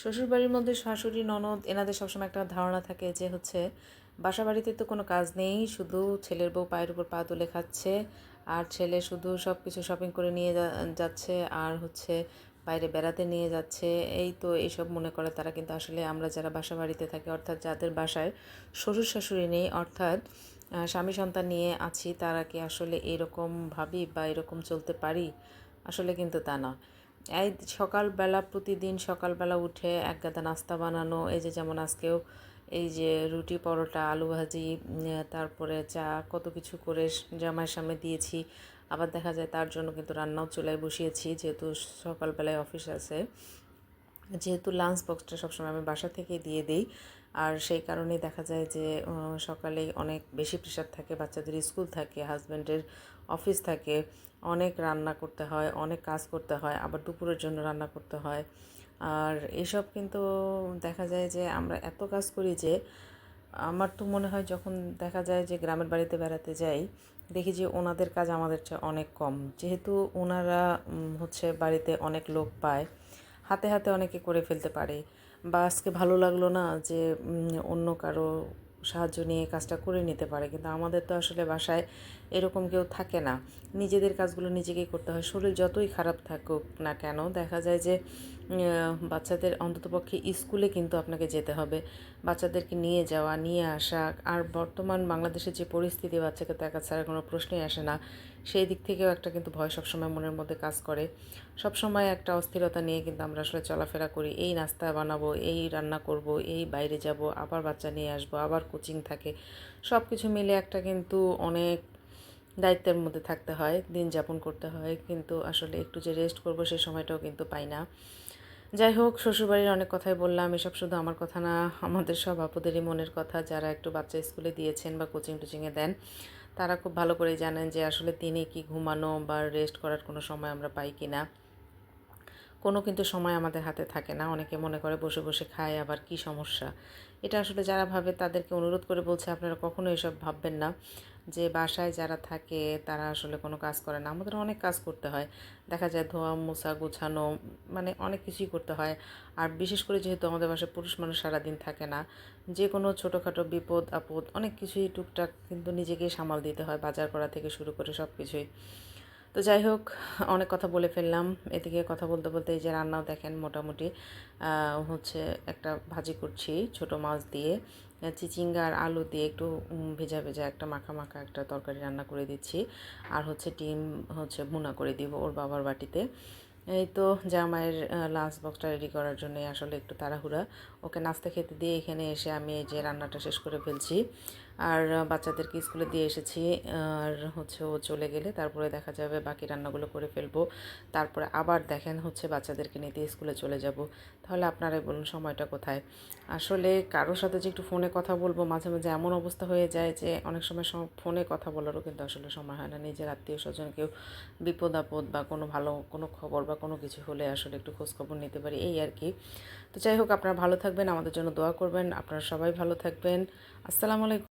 শ্বশুরবাড়ির মধ্যে শাশুড়ি, ননদ এনাদের সবসময় একটা ধারণা থাকে যে হচ্ছে বাসা বাড়িতে তো কোনো কাজ নেই, শুধু ছেলের বউ পায়ের উপর পা তুলে খাচ্ছে, আর ছেলে শুধু সব কিছু শপিং করে নিয়ে যাচ্ছে, আর হচ্ছে বাইরে বেড়াতে নিয়ে যাচ্ছে। এই তো এইসব মনে করে তারা কিন্তু আসলে আমরা যারা বাসা বাড়িতে থাকি, অর্থাৎ যাদের বাসায় শ্বশুর শাশুড়ি নেই, অর্থাৎ স্বামী সন্তান নিয়ে আছি, তারা কি আসলে এরকম ভাবি বা এরকম চলতে পারি? আসলে কিন্তু তা না এই সকালবেলা প্রতিদিন সকালবেলা উঠে এক গাদা নাস্তা বানানো, এই যে যেমন আজকেও এই যে রুটি, পরোটা, আলু ভাজি তারপরে চা, কত কিছু করে জামাই সামনে দিয়েছি। আবার দেখা যায় তার জন্য কিন্তু রান্নাও চুলায় বসিয়েছি, যেহেতু সকালবেলায় অফিস আছে। যেহেতু লাঞ্চ বক্সটা সবসময় আমি বাসা থেকে দিয়ে দিই, আর সেই কারণেই দেখা যায় যে সকালে অনেক বেশি প্রেশার থাকে, বাচ্চাদের স্কুল থাকে হাজব্যান্ডের অফিস থাকে, অনেক রান্না করতে হয়, অনেক কাজ করতে হয়, আবার দুপুরের জন্য রান্না করতে হয়। আর এসব কিন্তু দেখা যায় যে, আমরা এত কাজ করি যে, আমার তো মনে হয় যখন দেখা যায় যে, গ্রামের বাড়িতে বেড়াতে যাই, দেখি যে, ওনাদের কাজ আমাদের চেয়ে অনেক কম। যেহেতু ওনারা হচ্ছে বাড়িতে অনেক লোক পায় হাতে হাতে অনেকে করে ফেলতে পারে। বা আজকে ভালো লাগল না যে অন্য কারও সাহায্য নিয়ে কাজটা করে নিতে পারে। কিন্তু আমাদের তো আসলে বাসায় এরকম কেউ থাকে না। নিজেদের কাজগুলো নিজেকেই করতে হয়। শরীর যতই খারাপ থাকুক না কেন, দেখা যায় যে বাচ্চাদের অন্ততপক্ষে স্কুলে কিন্তু আপনাকে যেতে হবে। বাচ্চাদেরকে নিয়ে যাওয়া, নিয়ে আসা, আর বর্তমান বাংলাদেশের যে পরিস্থিতি বাচ্চাকে দেখা ছাড়া কোনো প্রশ্নই আসে না। সেই দিক থেকেও একটা কিন্তু ভয় সবসময় মনের মধ্যে কাজ করে। সবসময় একটা অস্থিরতা নিয়ে কিন্তু আমরা আসলে চলাফেরা করি। এই নাস্তা বানাবো, এই রান্না করব, এই বাইরে যাব, আবার বাচ্চা নিয়ে আসব, আবার কোচিং থাকে। সব কিছু মিলে একটা কিন্তু অনেক দায়িত্বের মধ্যে থাকতে হয়, দিন যাপন করতে হয়। কিন্তু আসলে একটু যে রেস্ট করব সেই সময়টাও কিন্তু পাই না। যাই হোক, শ্বশুরবাড়ির অনেক কথাই বললাম। এসব শুধু আমার কথা না, আমাদের সব আপুদেরই মনের কথা। যারা একটু বাচ্চা স্কুলে দিয়েছেন বা কোচিং টোচিংয়ে দেন তারা খুব ভালো করে জানেন যে আসলে দিনে কি ঘুমানো বা রেস্ট করার কোনো সময় আমরা পাই কি না কোনো কিন্তু সময় আমাদের হাতে থাকে না। অনেকে মনে করে বসে বসে খায়, আবার কি সমস্যা? এটা আসলে যারা ভাবে তাদেরকে অনুরোধ করে বলছে, আপনারা কখনো এসব ভাববেন না। যে বাসায় যারা থাকে, তারা আসলে কোনো কাজ করে না। আমাদের অনেক কাজ করতে হয়। দেখা যায় ধোয়া, মোছা, গোছানো মানে অনেক কিছুই করতে হয়। আর বিশেষ করে যেহেতু আমাদের বাসায় পুরুষ মানুষ সারাদিন থাকে না যে কোনো ছোটোখাটো বিপদ আপদ অনেক কিছুই টুকটাক কিন্তু নিজেকেই সামাল দিতে হয় বাজার করা থেকে শুরু করে সব কিছুই তো যাই হোক, অনেক কথা বলে ফেললাম। এদিকে কথা বলতে বলতে এই যে রান্নাও দেখেন মোটামুটি হচ্ছে একটা ভাজি করছি ছোট মাছ দিয়ে। চিচিঙ্গা আর আলু দিয়ে একটু ভেজা ভেজা একটা মাখা মাখা একটা তরকারি রান্না করে দিচ্ছি। আর হচ্ছে ডিম হচ্ছে ভুনা করে দিব ওর বাবার বাটিতে। এই তো জামাইয়ের লাঞ্চ বক্সটা রেডি করার জন্য আসলে একটু তাড়াহুড়া। ওকে নাস্তা খেতে দিয়ে এখানে এসে আমি এই যে রান্নাটা শেষ করে ফেলছি। আর বাচ্চাদেরকে স্কুলে দিয়ে এসেছি। আর হচ্ছে ও চলে গেলে তারপরে দেখা যাবে বাকি রান্নাগুলো করে ফেলব। তারপরে আবার দেখেন হচ্ছে বাচ্চাদেরকে নিতে স্কুলে চলে যাব। তাহলে আপনারাই বলুন সময়টা কোথায়? আসলে কারোর সাথে যে একটু ফোনে কথা বলব, মাঝে মাঝে এমন অবস্থা হয়ে যায় যে অনেক সময় ফোনে কথা বলারও কিন্তু আসলে সময় হয় না। নিজের আত্মীয় স্বজন কেউ বিপদ আপদ বা কোনো ভালো কোনো খবর বা কোনো কিছু হলে আসলে একটু খোঁজখবর নিতে পারি, এই আর কি। তো যাই হোক, আপনারা ভালো থাকবেন, আমাদের জন্য দোয়া করবেন। আপনারা সবাই ভালো থাকবেন। আসসালামু আলাইকুম।